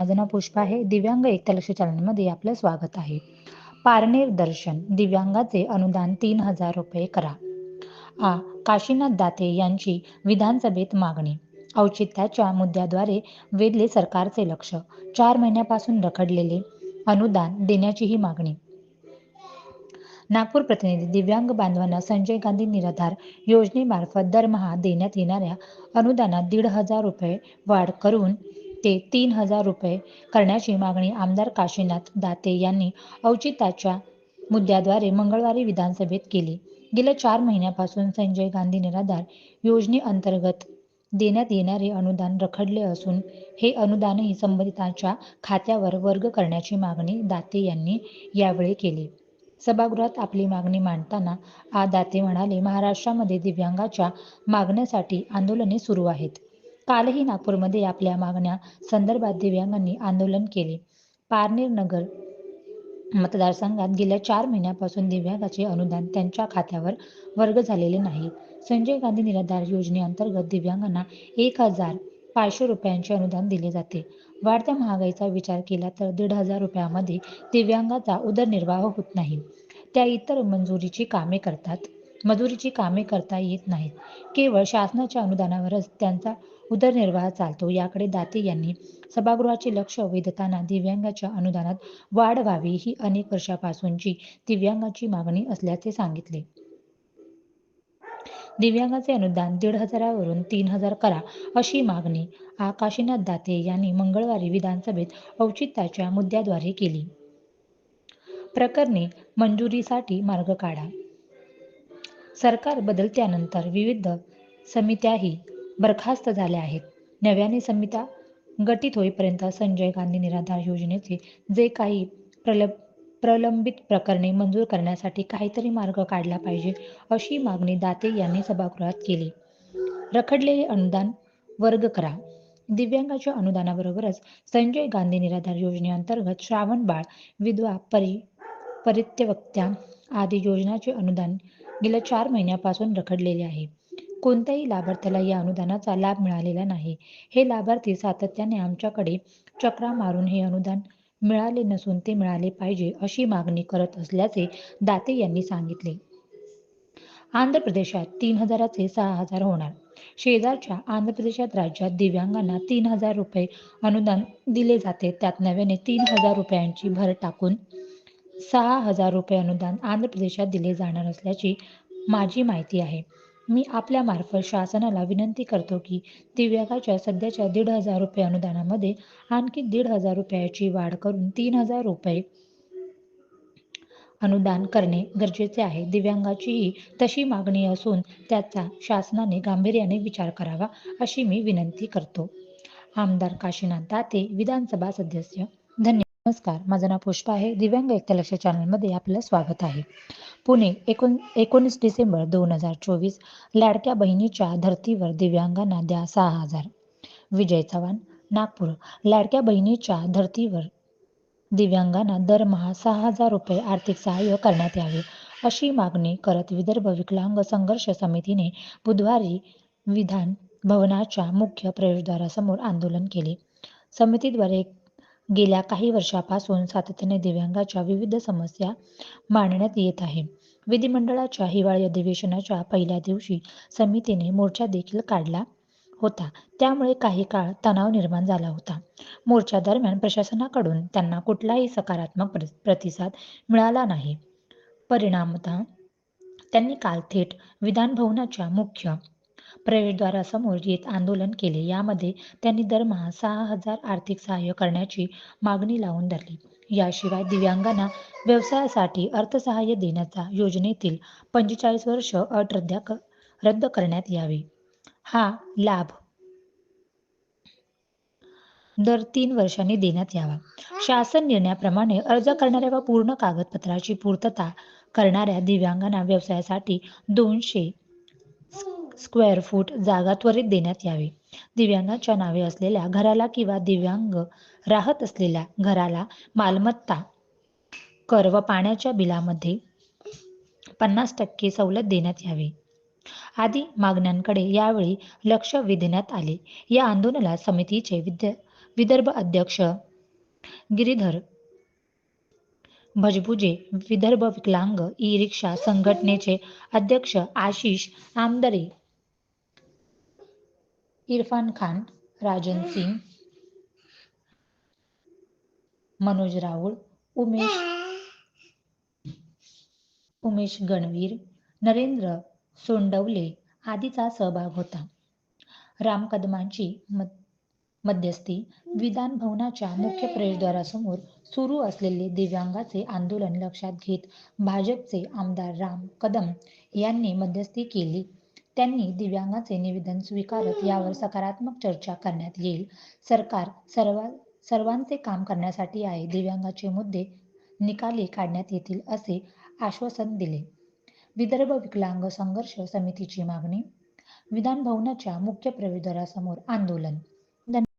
माझं नाव पुष्पा आहे. दिव्यांग एकता लक्ष चॅनलमध्ये आपलं स्वागत आहे. पारनेर दर्शन. दिव्यांगाचे अनुदान तीन हजार रुपये करा. आ. काशीनाथ दाते यांची विधानसभेत मागणी. औचित्याच्या मुद्द्याद्वारे वेधले सरकारचे लक्ष. चार महिन्यापासून रखडलेले अनुदान देण्याची ही मागणी. नागपूर प्रतिनिधी दिव्यांग बांधवांना संजय गांधी निराधार योजनेमार्फत दरमहा देण्यात येणाऱ्या अनुदानात दीड हजार रुपये वाढ करून ते तीन हजार रुपये करण्याची मागणी आमदार काशीनाथ दाते यांनी औचित्याच्या मुद्द्याद्वारे मंगळवारी विधानसभेत केली. गेल्या चार महिन्यापासून संजय गांधी निराधार योजनेअंतर्गत देण्यात येणारे अनुदान रखडले असून हे अनुदानही संबंधितांच्या खात्यावर वर्ग करण्याची मागणी दाते यांनी यावेळी केली. सभागृहात आपली मागणी मांडताना आ दाते म्हणाले महाराष्ट्रामध्ये दिव्यांगाच्या मागण्यासाठी आंदोलने सुरू आहेत. कालही नागपूरमध्ये आपल्या मागण्या संदर्भात दिव्यांगांनी आंदोलन केले. पारनेर नगर मतदारसंघात गेल्या चार महिन्यापासून दिव्यांगाचे अनुदान त्यांच्या खात्यावर वर्ग झालेले नाही. संजय गांधी निराधार योजनेअंतर्गत दिव्यांगांना एक हजार पाचशे रुपयांचे अनुदान दिले जाते. वाढत्या महागाईचा विचार केला तर दीड हजार रुपयामध्ये दिव्यांगाचा उदरनिर्वाह होत नाही. त्या इतर मंजुरीची कामे करतात. मजुरीची कामे करता येत नाहीत. केवळ शासनाच्या अनुदानावरच त्यांचा उदरनिर्वाह चालतो. याकडे दाते यांनी सभागृहाचे लक्ष वेधताना दिव्यांगाच्या अनुदानात वाढ व्हावी ही अनेक वर्षापासूनची दिव्यांगाची मागणी असल्याचे सांगितले. दिव्यांगाचे अनुदान दीड हजारावरून तीन हजार करा अशी मागणी आकाशीनाथ दाते यांनी मंगळवारी विधानसभेत औचित्याच्या मुद्द्याद्वारे केली. प्रकरणी मंजुरीसाठी मार्ग काढा. सरकार बदलत्यानंतर विविध समित्याही बरखास्त झाल्या आहेत. नव्याने समिता गठीत होईपर्यंत संजय गांधी निराधार योजनेचे जे काही प्रलब प्रलंबित प्रकरणे मंजूर करण्यासाठी काहीतरी मार्ग काढला पाहिजे अशी मागणी दाते यांनी सभागृहात केली. रखडलेले अनुदान वर्ग करा. दिव्यांगाच्या अनुदानाबरोबरच संजय गांधी निराधार योजनेअंतर्गत श्रावण बाळ विधवा परि परित्यवक्त्या आदी योजनाचे अनुदान गेल्या चार महिन्यापासून रखडलेले आहे. कोणत्याही लाभार्थ्याला या अनुदानाचा लाभ मिळालेला नाही. हे लाभार्थी सातत्याने आमच्याकडे चक्रा मारून हे अनुदान मिळाले नसून ते मिळाले पाहिजे अशी मागणी करत असल्याचे दाते यांनी सांगितले. आंध्र प्रदेशात तीन हजाराचे सहा हजार होणार. शेजारच्या आंध्र प्रदेशात राज्यात दिव्यांगांना तीन हजार रुपये अनुदान दिले जाते. त्यात नव्याने तीन हजार रुपयांची भर टाकून सहा हजार रुपये अनुदान आंध्र प्रदेशात दिले जाणार असल्याची माझी माहिती आहे. मी आपल्या मार्फत शासनाला विनंती करतो की दिव्यांगाच्या सध्याच्या दीड हजार रुपये अनुदानामध्ये आणखी दीड हजार रुपयाची वाढ करून तीन हजार रुपये अनुदान करणे गरजेचे आहे. दिव्यांगाचीही तशी मागणी असून त्याचा शासनाने गांभीर्याने विचार करावा अशी मी विनंती करतो. आमदार काशीनाथ दाते विधानसभा सदस्य धन्यवाद. नमस्कार माझं नाव पुष्पा आहे. दिव्यांग एकता चॅनलमध्ये आपलं स्वागत आहे. पुणे एकोण एकोणीस डिसेंबर दोन हजार चोवीस लाडक्या बहिणीच्या धर्तीवर दिव्यांगांना द्या सहा हजार. विजय चव्हाण नागपूर. लाडक्या बहिणीच्या धर्तीवर दिव्यांगांना दरमहा सहा हजार रुपये आर्थिक सहाय्य करण्यात यावे अशी मागणी करत विदर्भ विकलांग संघर्ष समितीने बुधवारी विधान भवनाच्या मुख्य प्रवेशद्वारासमोर आंदोलन केले. समितीद्वारे गेल्या काही वर्षापासून सातत्याने दिव्यांगाच्या विविध समस्या मांडण्यात येत आहे. विधिमंडळाच्या हिवाळी अधिवेशनाच्या पहिल्या दिवशी समितीने मोर्चा देखील काढला होता. त्यामुळे काही काळ तणाव निर्माण झाला होता. मोर्चा दरम्यान प्रशासनाकडून त्यांना कुठलाही सकारात्मक प्रतिसाद मिळाला नाही. परिणामतः त्यांनी काल थेट विधानभवनाच्या मुख्य प्रवेशद्वारासमोर येत आंदोलन केले. यामध्ये त्यांनी दरमहा सहा हजार आर्थिक सहाय्य करण्याची मागणी लावून धरली. याशिवाय दिव्यांगांना व्यवसायासाठी अर्थसहाय्य देण्याचा योजनेतील पंचेचाळीस वर्ष अट रद्द रद्द करण्यात यावी. हा लाभ दर तीन वर्षांनी देण्यात यावा. शासन निर्णयाप्रमाणे अर्ज करणाऱ्या व पूर्ण कागदपत्राची पूर्तता करणाऱ्या दिव्यांगांना व्यवसायासाठी दोनशे स्क्वेअर फूट जागा त्वरित देण्यात यावी. दिव्यांगाच्या नावे असलेल्या घराला किंवा दिव्यांग राहत असलेल्या घराला मालमत्ता कर व पाण्याच्या बिलामध्ये पन्नास टक्के सवलत देण्यात यावी. आदी मागण्यांकडे यावेळी लक्ष वेधण्यात आले. या आंदोलनाला समितीचे विद्य विदर्भ अध्यक्ष गिरीधर भजबुजे विदर्भ विकलांग ई रिक्षा संघटनेचे अध्यक्ष आशिष आमदरे इरफान खान राजन सिंग मनोज राऊळ उमेश उमेश गणवीर नरेंद्र सोंडवले आदीचा सहभाग होता. राम कदमांची मध्यस्थी विधान भवनाच्या मुख्य प्रवेशद्वारासमोर सुरू असलेले दिव्यांगाचे आंदोलन लक्षात घेत भाजपचे आमदार राम कदम यांनी मध्यस्थी केली. त्यांनी दिव्यांगाचे निवेदन स्वीकारत यावर सकारात्मक चर्चा करण्यात येईल. सरकार सर्व सर्वांचे काम करण्यासाठी आहे. दिव्यांगाचे मुद्दे निकाली काढण्यात येतील असे आश्वासन दिले. विदर्भ विकलांग संघर्ष समितीची मागणी विधान भवनाच्या मुख्य प्रवेशद्वारासमोर आंदोलन